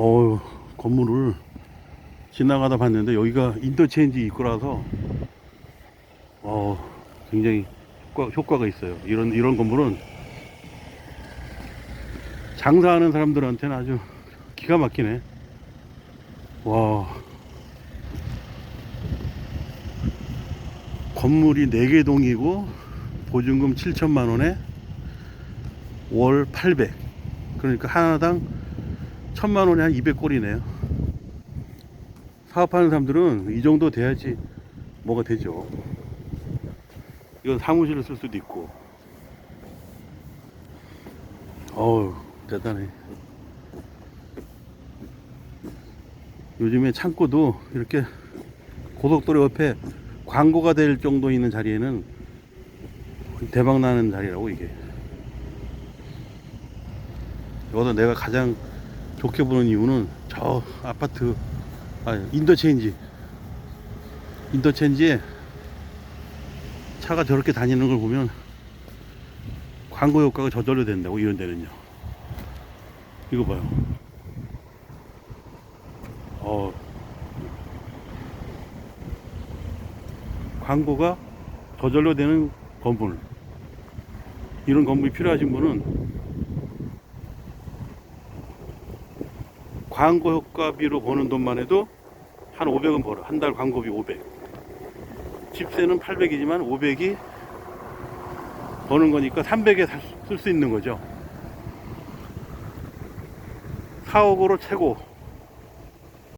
어우, 건물을 지나가다 봤는데 여기가 인터체인지 입구라서 어, 굉장히 효과, 효과 가 있어요. 이런 이런 건물은 장사하는 사람들한테는 아주 기가 막히네. 와. 건물이 4개 동이고 보증금 7천만 원에 월 800. 그러니까 하나당 1000만 원에 한 200골이네요. 사업하는 사람들은 이 정도 돼야지 뭐가 되죠. 이건 사무실을 쓸 수도 있고. 어우, 대단해. 요즘에 창고도 이렇게 고속도로 옆에 광고가 될 정도 있는 자리에는 대박 나는 자리라고 이게. 여기서 내가 가장 좋게 보는 이유는 저 아파트 아 인터체인지 인터체인지에 차가 저렇게 다니는 걸 보면 광고 효과가 저절로 된다고 이런 데는요. 이거 봐요. 어. 광고가 저절로 되는 건물. 이런 건물이 필요하신 분은 광고 효과비로 버는 돈만 해도 한 500은 벌어. 한 달 광고비 500. 집세는 800이지만 500이 버는 거니까 300에 쓸 수 있는 거죠. 4억으로 최고.